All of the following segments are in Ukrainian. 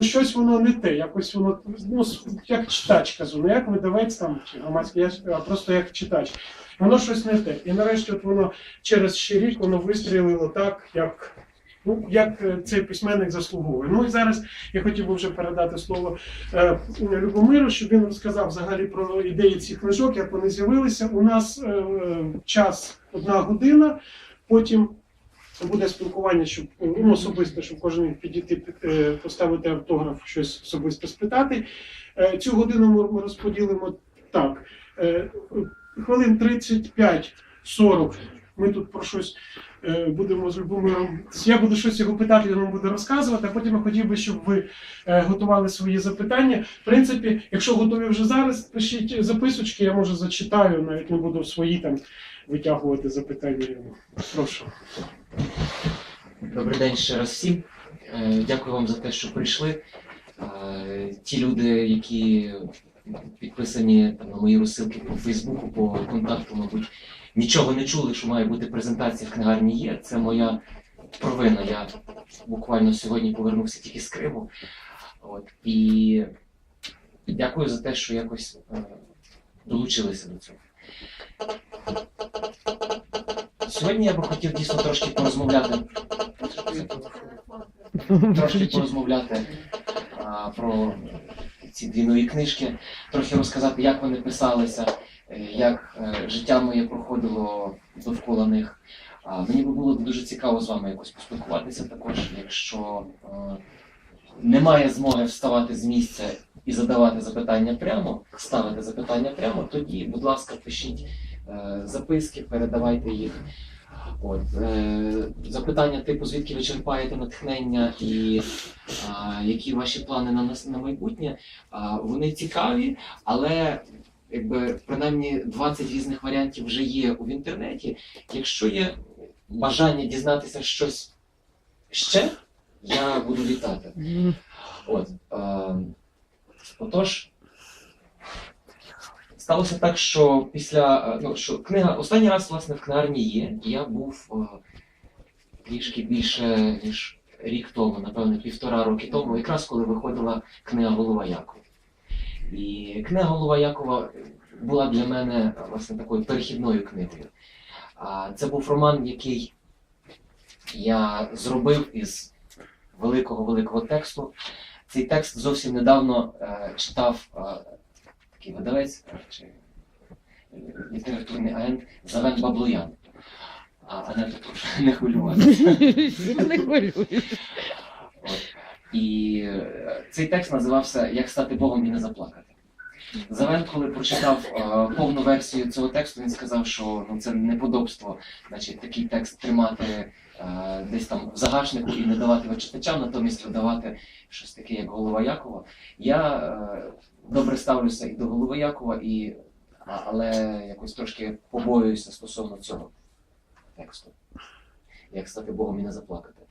щось воно не те, якось воно ну, як читач кажу, не як видавець там чи громадський, я просто як читач. Воно щось не те. І нарешті от воно через ще рік воно вистрілило так, як. Ну, як е, цей письменник заслуговує. Ну і зараз я хотів би вже передати слово е, Любомиру, щоб він розказав взагалі про ідеї цих книжок, як вони з'явилися. У нас е, е, час одна година, потім буде спілкування, щоб ну, особисто, щоб кожен міг підійти, під- е, поставити автограф, щось особисто спитати. Е, Цю годину ми- розподілимо так. е, Хвилин 35-40 ми тут про щось будемо з Любомиром. Я буду щось його питати, він вам буде розказувати, а потім я хотів би, щоб ви е, готували свої запитання. В принципі, якщо готові вже зараз, пишіть записочки, я може зачитаю, навіть не буду свої там витягувати запитання. Прошу. Добрий день ще раз всім. Е, Дякую вам за те, що прийшли. Е, Ті люди, які підписані там, на мої розсилки по Фейсбуку, по контакту, мабуть, нічого не чули, що має бути презентація в книгарні є. Це моя провина. Я буквально сьогодні повернувся тільки з Криму. От. І дякую за те, що якось е, долучилися до цього. Сьогодні я би хотів дійсно трошки порозмовляти трошки порозмовляти а, про ці дві нові книжки, трохи розказати, як вони писалися, е, як е, життя моє проходило довкола них. Мені би було дуже цікаво з вами якось поспілкуватися також, якщо е, немає змоги вставати з місця і задавати запитання прямо, ставити запитання прямо, тоді, будь ласка, пишіть записки, передавайте їх. От, е, запитання типу, звідки ви черпаєте натхнення і а, які ваші плани на, нас- на майбутнє, а, вони цікаві, але якби принаймні 20 різних варіантів вже є в інтернеті. Якщо є бажання дізнатися щось ще, я буду вітати. От, е, отож, сталося так, що після е, ну, що книга останній раз власне в книгарні є. Я був е, трішки більше ніж рік тому, напевно, півтора роки тому, якраз коли виходила книга Голова Якова. І книга Голова Якова була для мене власне такою перехідною книгою. Це був роман, який я зробив із великого великого тексту. Цей текст зовсім недавно е, читав такий видавець чи літературний агент Завен Баблоян. А Анета прошу не хвилюватися. Не хвилююсь. І е, цей текст називався Як стати Богом і не заплакати. Завен, коли прочитав е, повну версію цього тексту, він сказав, що ну, це неподобство, значить, такий текст тримати е, десь там в загашнику і не давати його читачам, натомість видавати щось таке, як голова Якова. Я е, добре ставлюся і до голови Якова, і, але якось трошки побоююся стосовно цього тексту. Як стати Богом і не заплакати.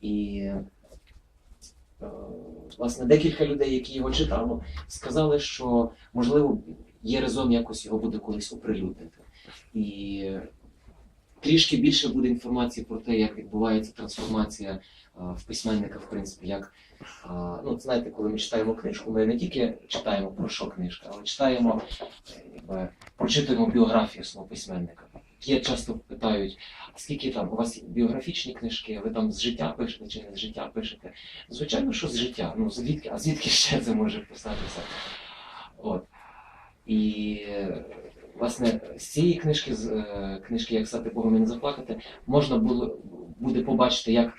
І власне декілька людей, які його читали, сказали, що можливо є резон якось його буде колись оприлюднити. І трішки більше буде інформації про те, як відбувається трансформація е, в письменника, в принципі, як е, ну, знаєте, коли ми читаємо книжку, ми не тільки читаємо про що книжка, але читаємо, е, якби, прочитуємо біографію свого письменника. Є часто питають, а скільки там у вас біографічні книжки, ви там з життя пишете чи не з життя пишете? Звичайно, що з життя. Ну звідки, а звідки ще це може писатися? От. І е, власне з цієї книжки, з е, книжки Як стати Богом і не заплакати, можна було буде побачити, як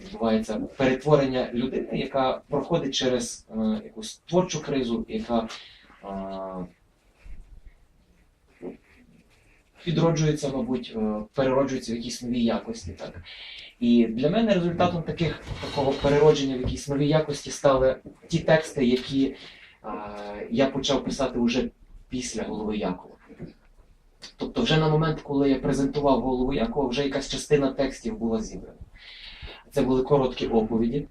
відбувається перетворення людини, яка проходить через е, якусь творчу кризу, яка відроджується, мабуть, е, перероджується в якісь нові якості. Так. І для мене результатом таких, такого переродження в якісь нові якості стали ті тексти, які е, я почав писати вже після голови Якова. Тобто, вже на момент, коли я презентував голову Якова, вже якась частина текстів була зібрана. Це були короткі оповіді.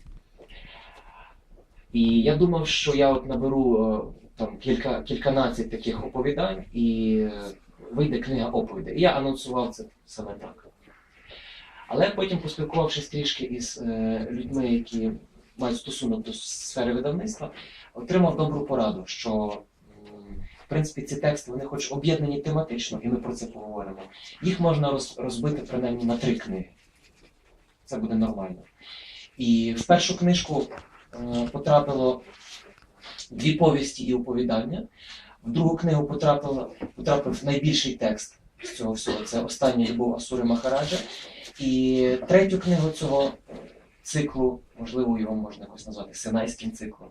І я думав, що я от наберу е, там кілька, кільканадцять таких оповідань і вийде книга оповідей. І я анонсував це саме так. Але потім, поспілкувавшись трішки із е, людьми, які мають стосунок до сфери видавництва, отримав добру пораду, що в принципі ці тексти вони хоч об'єднані тематично, і ми про це поговоримо. Їх можна розбити принаймні на три книги. Це буде нормально. І в першу книжку е, потрапило дві повісті і оповідання. В другу книгу потрапило, потрапив найбільший текст з цього всього. Це остання любов Асури Махараджа. І третю книгу цього циклу, можливо, його можна якось назвати Синайським циклом.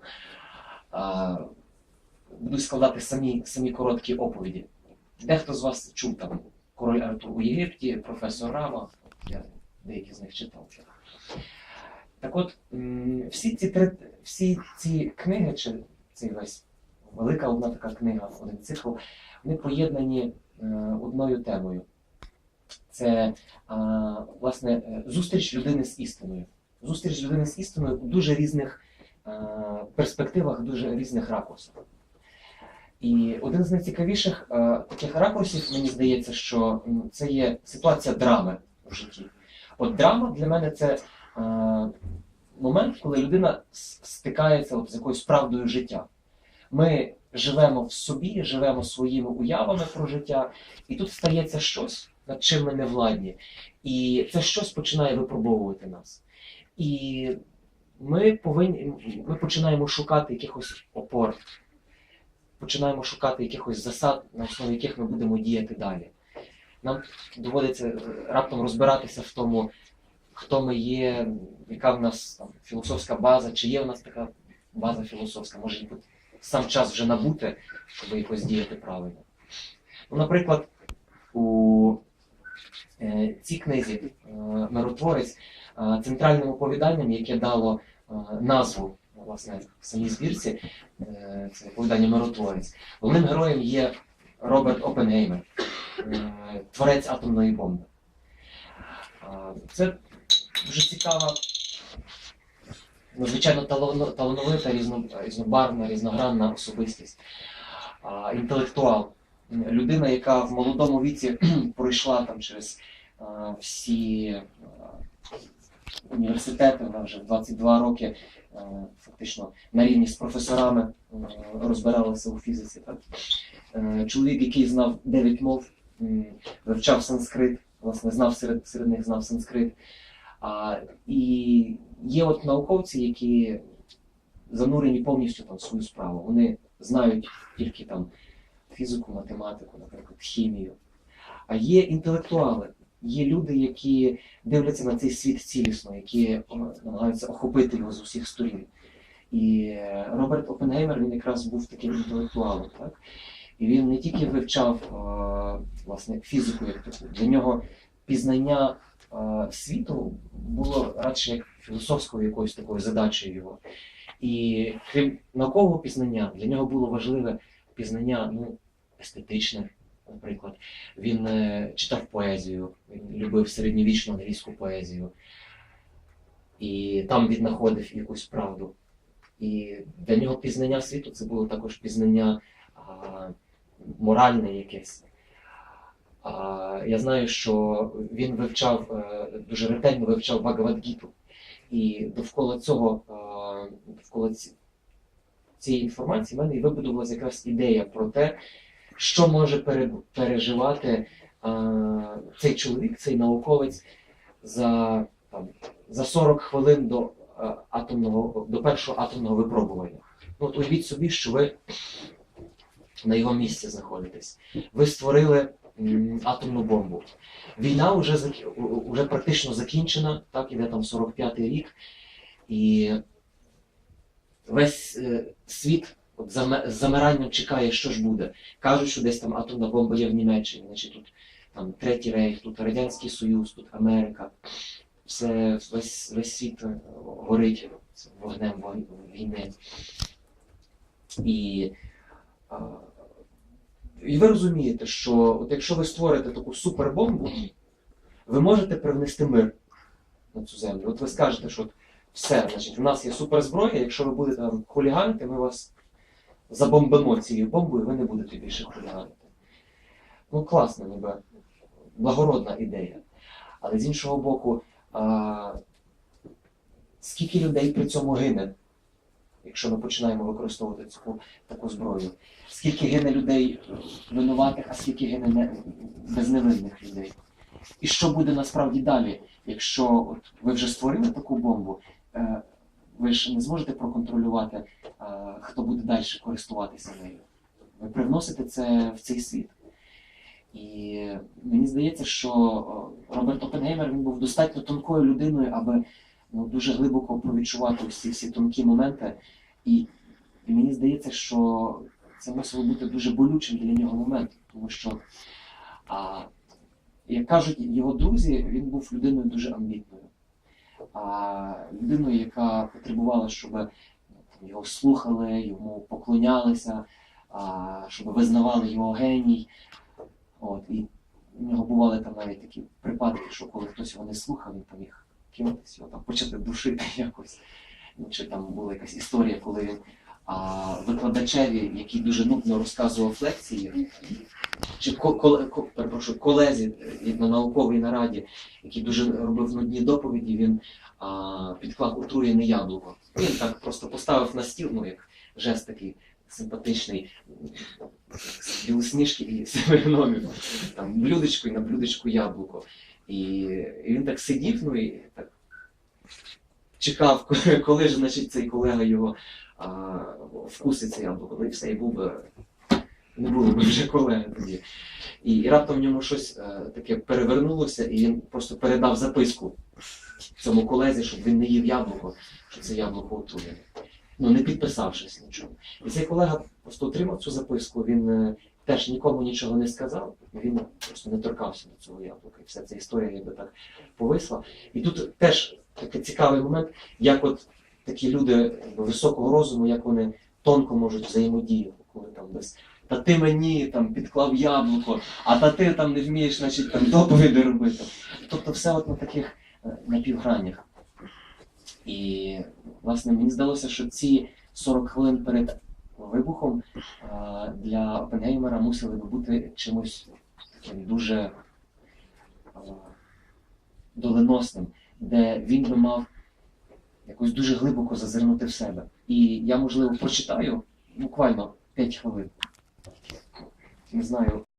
Будуть складати самі, самі короткі оповіді. Дехто з вас чув там король Артур у Єгипті, професор Рама, я деякі з них читав. Так от, всі ці всі ці книги, чи цей весь велика одна така книга, один цикл, вони поєднані е, одною темою. Це власне е, зустріч людини з істиною. Зустріч людини з істиною у дуже різних е, перспективах, дуже різних ракурсах. І один з найцікавіших таких ракурсів, мені здається, що це є ситуація драми в житті. От драма для мене це момент, коли людина стикається от з якоюсь правдою життя. Ми живемо в собі, живемо своїми уявами про життя, і тут стається щось, над чим ми не владні. І це щось починає випробовувати нас. І ми повинні, ми починаємо шукати якихось опор, починаємо шукати якихось засад, на основі яких ми будемо діяти далі. Нам доводиться е, раптом розбиратися в тому, хто ми є, яка в нас там, філософська база, чи є в нас така база філософська, може бути сам час вже набути, щоб якось діяти правильно. Ну, наприклад, у е, цій книзі е, Миротворець е, центральним оповіданням, яке дало назву власне самій збірці, це оповідання Миротворець, головним героєм є Роберт Опенгеймер, творець атомної бомби. Це дуже цікава, надзвичайно талановита, різно, різнобарвна, різногранна особистість, інтелектуал, людина, яка в молодому віці пройшла там через всі університети, вона вже в 22 роки фактично на рівні з професорами розбиралася у фізиці. Так? Е, Чоловік, який знав 9 мов, вивчав санскрит, власне, знав серед, серед них знав санскрит. А, і є от науковці, які занурені повністю там в свою справу. Вони знають тільки там фізику, математику, наприклад, хімію. А є інтелектуали, є люди, які дивляться на цей світ цілісно, які намагаються охопити його з усіх сторін. І е, Роберт Опенгеймер він якраз був таким інтелектуалом. Так? І він не тільки вивчав е, власне, фізику, як таку, для нього пізнання е, світу було радше як філософською якоюсь такою задачею його. І крім наукового пізнання, для нього було важливе пізнання ну, естетичне, наприклад. Він е, читав поезію, він любив середньовічну англійську поезію. І там віднаходив якусь правду. І для нього пізнання світу це було також пізнання а, моральне якесь. Я знаю, що він вивчав, е, дуже ретельно вивчав Багавадгіту. І довкола цього, е, довкола цієї інформації в мене і вибудувалася якраз ідея про те, що може переживати е, цей чоловік, цей науковець за, там, за 40 хвилин до, атомного, до першого атомного випробування. Ну, от уявіть собі, що ви на його місці знаходитесь. Ви створили атомну бомбу. Війна вже, вже практично закінчена, так, іде там 45-й рік, і весь е, світ от з замиранням чекає, що ж буде. Кажуть, що десь там атомна бомба є в Німеччині, значить тут там Третій рейх, тут Радянський Союз, тут Америка. Все, весь, весь світ е, горить вогнем війни. І, а, і ви розумієте, що от якщо ви створите таку супербомбу, ви можете привнести мир на цю землю. От ви скажете, що от все, значить, у нас є суперзброя, якщо ви будете там хуліганити, ми вас забомбимо цією бомбою, ви не будете більше хуліганити. Ну, класна, ніби благородна ідея. Але з іншого боку, а, скільки людей при цьому гине, якщо ми починаємо використовувати таку, таку зброю. Скільки гине людей винуватих, а скільки гине не, безневинних людей. І що буде насправді далі, якщо от ви вже створили таку бомбу, е, ви ж не зможете проконтролювати, е, хто буде далі користуватися нею. Ви привносите це в цей світ. І мені здається, що Роберт Опенгеймер він був достатньо тонкою людиною, аби ну, дуже глибоко провідчувати всі всі тонкі моменти. І, і мені здається, що це мусило бути дуже болючим для нього момент, тому що, а, як кажуть його друзі, він був людиною дуже амбітною. А людиною, яка потребувала, щоб його слухали, йому поклонялися, а, щоб визнавали його геній. От, і в нього бували там навіть такі припадки, що коли хтось його не слухав, він там міг кинутися, там почати душити якось. Ну, Чи там була якась історія, коли він а, викладачеві, який дуже нудно розказував лекції, чи ко- коле- ко- перепрошую, колезі е, на науковій нараді, який дуже робив нудні доповіді, він а, підклав отруєне яблуко. Він так просто поставив на стіл, ну як жест такий симпатичний, білосніжки і семигномів, там блюдечко і на блюдечку яблуко. І, і він так сидів, ну і чекав, коли ж значить, цей колега його а, вкусить це яблуко. Ну все, і був би, не було б вже колеги тоді. І, і раптом в ньому щось е, таке перевернулося, і він просто передав записку цьому колезі, щоб він не їв яблуко, що це яблуко отруєне. Ну, не підписавшись нічого. І цей колега просто отримав цю записку, він е, теж нікому нічого не сказав, він просто не торкався до цього яблука. І вся ця історія якби так повисла. І тут теж такий цікавий момент, як от такі люди високого розуму, як вони тонко можуть взаємодіяти, коли там десь. Та ти мені там підклав яблуко, а та ти там не вмієш, значить, там доповіді робити. Тобто все от на таких е, напівгранях. І, власне, мені здалося, що ці 40 хвилин перед вибухом е, для Опенгеймера мусили би бути чимось таким дуже доленосним, де він би мав якось дуже глибоко зазирнути в себе. І я, можливо, прочитаю буквально 5 хвилин. Не знаю,